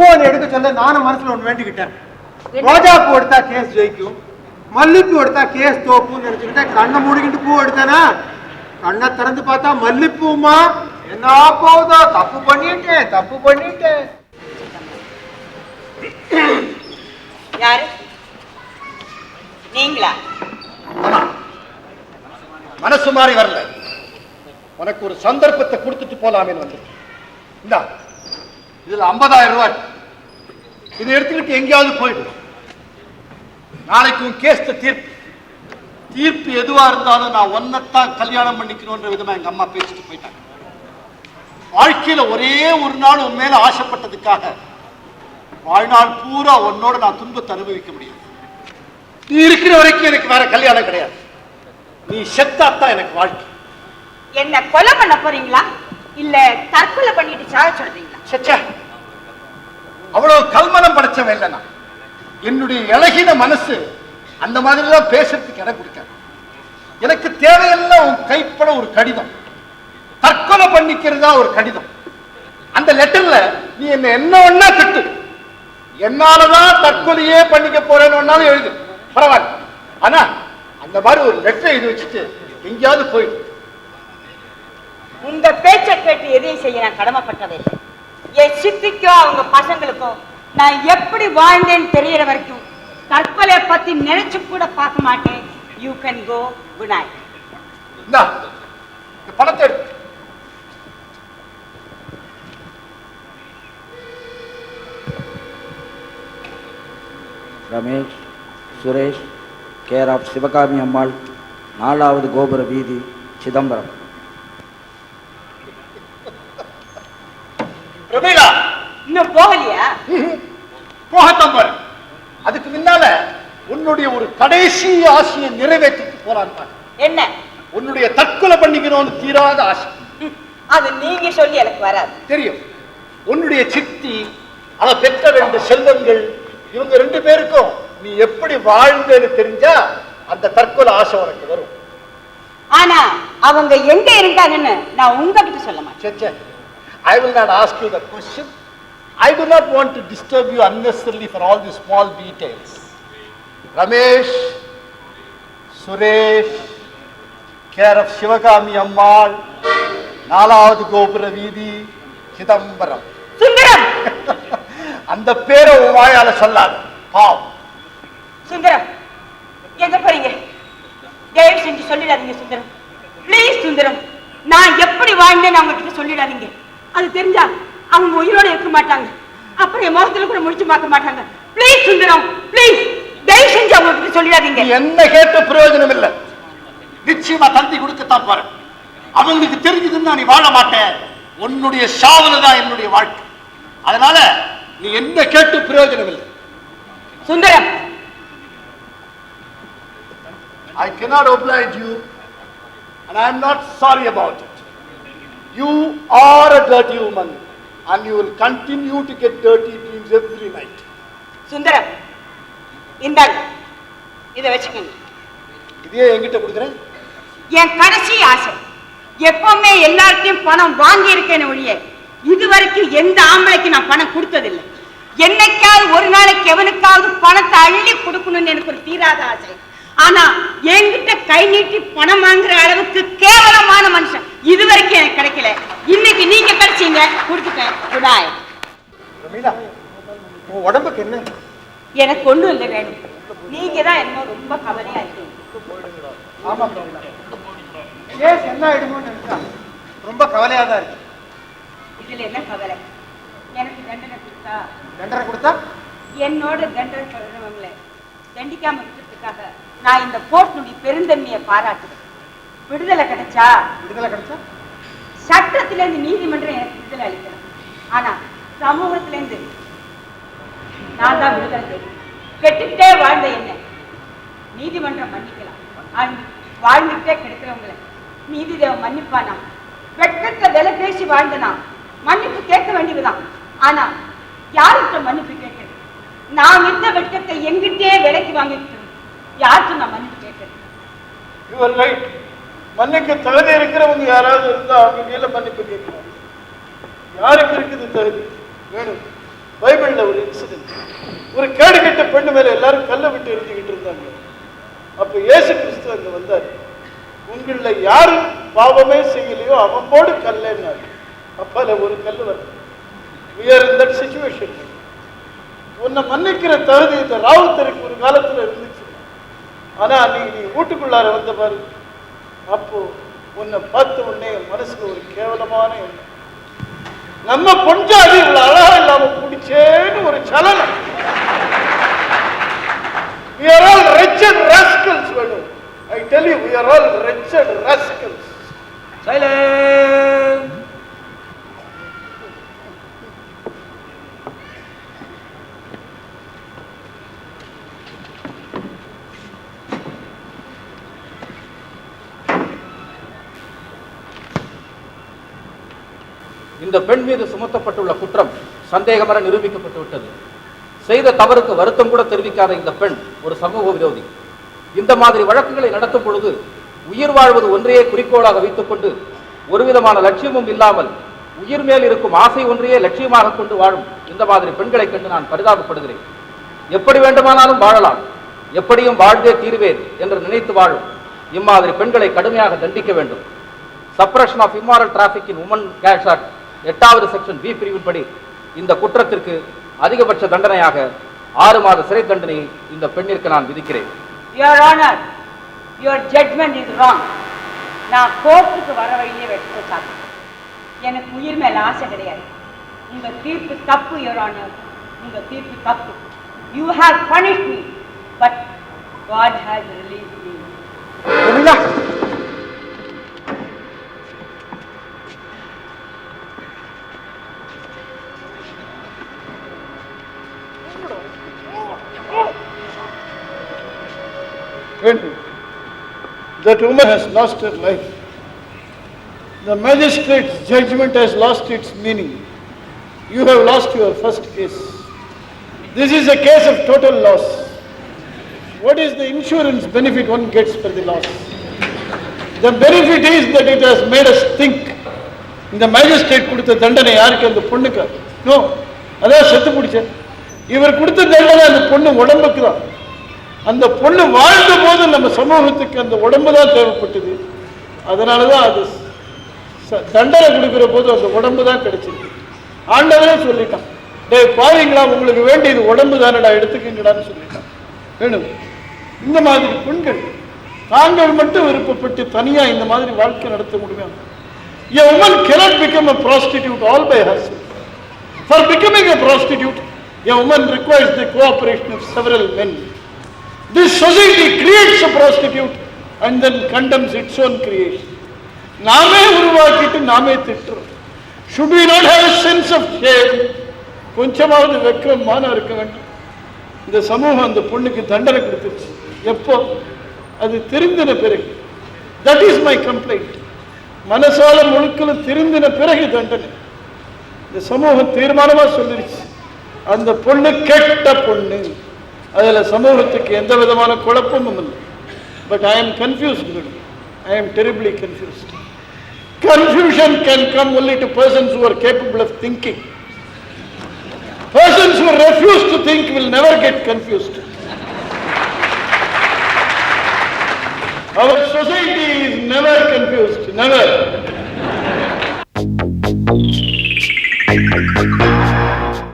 பூவை எடுக்க சொல்ல நானும் மனசுல ஒண்ணு வேண்டிக்கிட்டேன். ரோஜா பூ எடுத்தா கேஸ் ஜெயிக்கும். மல்லிப்பூ எடுத்தா கேஸ் தோப்புன்னு நினைச்சுக்கிட்டேன். கண்ணை மூடிக்கிட்டு பூ எடுத்தேனா? கண்ணை திறந்து பார்த்தா மல்லிப்பூமா என்ன போகுதோ? தப்பு பண்ணிட்டேன் தப்பு பண்ணிட்டேன். யாரு? நீங்களா? மனசு மாறி வரல. உனக்கு ஒரு சந்தர்ப்பத்தை கொடுத்துட்டு போலாமேன்னு வந்து இந்தா. இதுல ஐம்பதாயிரம் ரூபாய் இதை எடுத்துக்கிட்டு எங்கேயாவது போயிடு. நாளைக்கு உன் கேஸ் தீர்ப்பு. தீர்ப்பு எதுவா இருந்தாலும் நான் ஒன்னத்தான் கல்யாணம் பண்ணிக்கணும்ன்ற விதமா எங்க அம்மா பேசிட்டு போயிட்டாங்க. வாழ்க்கையில ஒரே ஒரு நாள் உன் மேல ஆசைப்பட்டதுக்காக வாழ்நாள் பூரா உன்னோட நான் துன்பத்தை அனுபவிக்க முடியாது. நீ இருக்கிற வரைக்கும் எனக்கு வேற கல்யாணம் கிடையாது. நீ செத்தாத்தான் எனக்கு வாழ்க்கை. என்ன கொலை பண்ண போறீங்களா? இல்ல தற்கொலை பண்ணிட்டு சாக சொல்றீங்களா? சச்சா. அவ்வளவு கல்மனம் படைச்சவன் இல்லை நான் என்னுடைய இழகின மனசு அந்த மாதிரிலாம் பேசுறதுக்கு இடம் கொடுக்காது எனக்கு தேவையெல்லாம் உன் கைப்பட ஒரு கடிதம். தற்கொலை பண்ணிக்கிறதா ஒரு கடிதம். அந்த லெட்டர்ல நீ என்ன என்ன ஒண்ணா திட்டு. என்னாலதான் தற்கொலையே பண்ணிக்க போறேன்னு ஒன்னாலும் எழுது. பரவாயில்ல. ஆனா அந்த மாதிரி ஒரு லெட்டர் எழுதி வச்சுட்டு எங்கேயாவது போயிடு. உங்க பேச்சை கேட்டு எதையும் செய்ய நான் கடமைப்பட்டதே சித்திக்கோ அவங்க பசங்களுக்கோ நான் எப்படி வாழ்ந்தேன்னு தெரியற வரைக்கும் தற்கொலையை பத்தி நினைச்சு கூட பார்க்க மாட்டேன். You can go good night பணத்தை எடு. ரமேஷ் சுரேஷ் கேர் ஆஃப் சிவகாமி அம்மாள் நாலாவது கோபுர வீதி சிதம்பரம். பிரமீளா இன்னும் போகலையா? போகத்தான் பாரு. அதுக்கு முன்னால உன்னுடைய ஒரு கடைசி ஆசையை நிறைவேற்றிட்டு போறான் பாரு. என்ன? உன்னுடைய தற்கொலை பண்ணிக்கணும்னு தீராத ஆசை. அது நீங்க சொல்லி எனக்கு வராது. தெரியும். உன்னுடைய சித்தி அவ பெற்ற ரெண்டு செல்வங்கள் இவங்க ரெண்டு பேருக்கும் நீ எப்படி வாழ்ந்தேன்னு தெரிஞ்சா அந்த தற்கொலை ஆசை உனக்கு வரும். ஆனா அவங்க எங்க இருக்காங்கன்னு நான் உங்ககிட்ட சொல்ல மாட்டேன். I will not ask you the question. I do not want to disturb you unnecessarily for all the small details. Ramesh, Suresh, care of Sivakami Ammal நாலாவது கோபுர வீதி சிதம்பரம் சுந்தரம் அந்த பேரை உன் வாயால சொல்லாது. பாவம். சுந்தரம் எங்க போறீங்க? தயவு செஞ்சு சொல்லிடாதீங்க சுந்தரம் ப்ளீஸ் சுந்தரம் நான் எப்படி வாழ்ந்தேன்னு அவங்க கிட்ட சொல்லிடாதீங்க. அது தெரிஞ்சா அவங்க உயிரோட இருக்க மாட்டாங்க. அப்புறம் என் முகத்துல கூட முடிச்சு பார்க்க மாட்டாங்க. ப்ளீஸ் சுந்தரம் ப்ளீஸ் தயவு செஞ்சு அவங்க சொல்லிடாதீங்க. என்ன கேட்டு பிரயோஜனம் இல்லை. நிச்சயமா தந்தி கொடுக்கத்தான் பாரு அவங்களுக்கு தெரிஞ்சதுன்னா நீ வாழ மாட்டேன் உன்னுடைய சாவல தான் என்னுடைய வாழ்க்கை. அதனால நீ என்ன கேட்டு பிரயோஜனம் இல்லை. Sundaram. I cannot oblige you, and I am not sorry about it. You are a dirty woman, and you will continue to get dirty dreams every night. Sundaram இந்தாங்க. இதை வச்சுக்கோங்க. இதே என்கிட்ட கொடுக்குறேன். என் கடைசி ஆசை. எப்பவுமே எல்லார்ட்டையும் பணம் வாங்கி இருக்கேன்னு ஒழிய இது வரைக்கும் எந்த ஆம்பளைக்கு நான் பணம் கொடுத்ததில்லை. என்னைக்காவது ஒரு நாளைக்கு எவனுக்காவது பணத்தை அள்ளி கொடுக்கணும்னு எனக்கு ஒரு தீராத ஆசை. ஆனா என்கிட்ட கை நீட்டி பணம் வாங்குற அளவுக்கு கேவலமான மனுஷன். இது வரைக்கும் எனக்கு கிடைக்கல. இன்னைக்கு நீங்க கிடைச்சீங்க கொடுத்துட்டேன். குடாய் ரமீலா உன் உடம்புக்கு என்ன? எனக்கு ஒண்ணும் இல்லை வேணும் நீங்க தான் என்னமோ ரொம்ப கவலையா இருக்கீங்க. ஆமா கேஸ் என்ன நினைச்சா ரொம்ப கவலையா தான் இருக்கு. இதுல என்ன கவலை? எனக்கு தண்டனை கொடுத்தா? தண்டனை கொடுத்தா? என்னோட தண்டனை சொல்றவங்கள தண்டிக்காம இருக்கிறதுக்காக நான் இந்த கோர்ட்டுடைய பெருந்தன்மையை பாராட்டுறேன் விடுதலை கிடைச்சா? விடுதலை கிடைச்சா? சட்டத்திலேருந்து நீதிமன்றம் எனக்கு விடுதலை அளிக்கணும். ஆனா சமூகத்திலேருந்து நான் தான் விடுதலை செய்யணும் கெட்டுக்கிட்டே வாழ்ந்த என்ன நீதிமன்றம் மன்னிக்கலாம். வாழ்ந்துட்டே கிடைக்கிறவங்கள நீதி தேவன் மன்னிப்பானா? வெட்கத்தை விலை பேசி வாழ்ந்தனா? மன்னிப்பு கேட்க வேண்டியதுதான். ஆனா யார்கிட்ட மன்னிப்பு கேட்கறது? நான் இந்த வெட்கத்தை எங்கிட்டே விலைக்கு வாங்கிட்டு யார்கிட்ட நான் மன்னிப்பு கேட்கறது? மன்னிக்க தகுதி இருக்கிறவங்க யாராவது இருந்தா அவங்க மேல மன்னிப்பு கேட்கணும் யாருக்கு இருக்குது தகுதி? வேணும். பைபிள்ல ஒரு இன்சிடென்ட் ஒரு கேடு கெட்ட பெண்ணு மேல எல்லாரும் கல்லை விட்டு எரிஞ்சுக்கிட்டு இருந்தாங்க. அப்ப இயேசு கிறிஸ்து அங்க வந்தார். உங்கள யாரு பாவமே செய்யலையோ அவன் போடு கல்லுன்னாரு. அப்பால ஒரு கல்லு வரும். We are உன்னை மன்னிக்கிற தகுதி இந்த ராவுத்தருக்கு ஒரு காலத்துல இருந்துச்சு. ஆனா நீ நீ வீட்டுக்குள்ளார வந்த பாரு. அப்போ உன்னை பார்த்த உடனே மனசுக்கு ஒரு கேவலமான எண்ணம். நம்ம பொஞ்சாதி இவ்வளவு அழகா இல்லாம பிடிச்சேன்னு ஒரு சலனம். We are all wretched rascals வேணும் I tell you we are all wretched rascals. Silence! இந்த பெண் மீது சுமத்தப்பட்டுள்ள குற்றம் சந்தேகமர நிரூபிக்கப்பட்டு விட்டது. செய்த தவறுக்கு வருத்தம் கூட தெரிவிக்காத இந்த பெண் ஒரு சமூக விரோதி. இந்த மாதிரி வழக்குகளை நடத்தும் பொழுது உயிர் வாழ்வது ஒன்றையே குறிக்கோளாக வைத்துக்கொண்டு ஒரு விதமான லட்சியமும் இல்லாமல் உயிர் மேல் இருக்கும் ஆசை ஒன்றையே லட்சியமாக கொண்டு வாழும் இந்த மாதிரி பெண்களை கண்டு நான் பரிதாபப்படுகிறேன். எப்படி வேண்டுமானாலும் வாழலாம். எப்படியும் வாழ்ந்தே தீர்வேன் என்று நினைத்து வாழும் இம்மாதிரி பெண்களை கடுமையாக தண்டிக்க வேண்டும். Suppression of immoral traffic in women cash act எட்டாவது செக்ஷன் பி பிரிவின்படி இந்த குற்றத்திற்கு அதிகபட்ச தண்டனையாக ஆறு மாத சிறை தண்டனையை இந்த பெண்ணிற்கு நான் விதிக்கிறேன். Your Honor, your judgment is wrong. நான் கோர்ட்டுக்கு வர வழியே வெட்ட சாப்பிட்டேன் எனக்கு உயிர் மேல ஆசை கிடையாது. உங்க தீர்ப்பு தப்பு யுவர் ஆனர் உங்க தீர்ப்பு தப்பு. You have punish me but God has release me When that woman has lost her life, the magistrate's judgment has lost its meaning. You have lost your first case. This is a case of total loss. What is the insurance benefit one gets for the loss? The benefit is that it has made us think. இந்த magistrate கொடுத்த தண்டனை யாருக்கு அந்த பொண்ணுக்கு no அதான் செத்து பிடிச்சேன் இவர் கொடுத்த தண்டனை அந்த பொண்ணு உடம்புக்கு தான் அந்த பொண்ணு வாழ்ந்த போது நம்ம சமூகத்துக்கு அந்த உடம்பு தான் தேவைப்பட்டது. அதனால தான் அது ச- தண்டனை கொடுக்குற போது அந்த உடம்பு தான் கிடைச்சிருக்கு ஆண்டவரே சொல்லிட்டான். டேய் பாருங்களா உங்களுக்கு வேண்டியது உடம்பு தானடா எடுத்துக்கங்கடான்னு சொல்லிட்டான். வேணும். இந்த மாதிரி பெண்கள் தாங்கள் மட்டும் விருப்பப்பட்டு தனியா இந்த மாதிரி வாழ்க்கை நடத்த முடியும்? A woman cannot become a prostitute all by herself. For becoming a prostitute, a woman requires the cooperation of several men. This society creates a prostitute and then condemns its own creation. நாமே உருவாக்கிட்டு நாமே திட்டுறோம். should we not have a sense of shame. கொஞ்சமாவது வெக்கம் மானம் இருக்க வேண்டும். இந்த சமூகம் அந்த பொண்ணுக்கு தண்டனை கொடுத்துருச்சு. எப்போ? அது திருந்தின பிறகு. தட் இஸ் மை கம்ப்ளைண்ட் மனசால முழுக்கல திருந்தின பிறகு தண்டனை. இந்த சமூகம் தீர்மானமா சொல்லிருச்சு. அந்த பொண்ணு கெட்ட பொண்ணு. அதுல சமூகத்துக்கு எந்த விதமான குழப்பமும் இல்லை but I am confused I am terribly confused confusion can come only to persons who are capable of thinking persons who refuse to think will never get confused our society is never confused never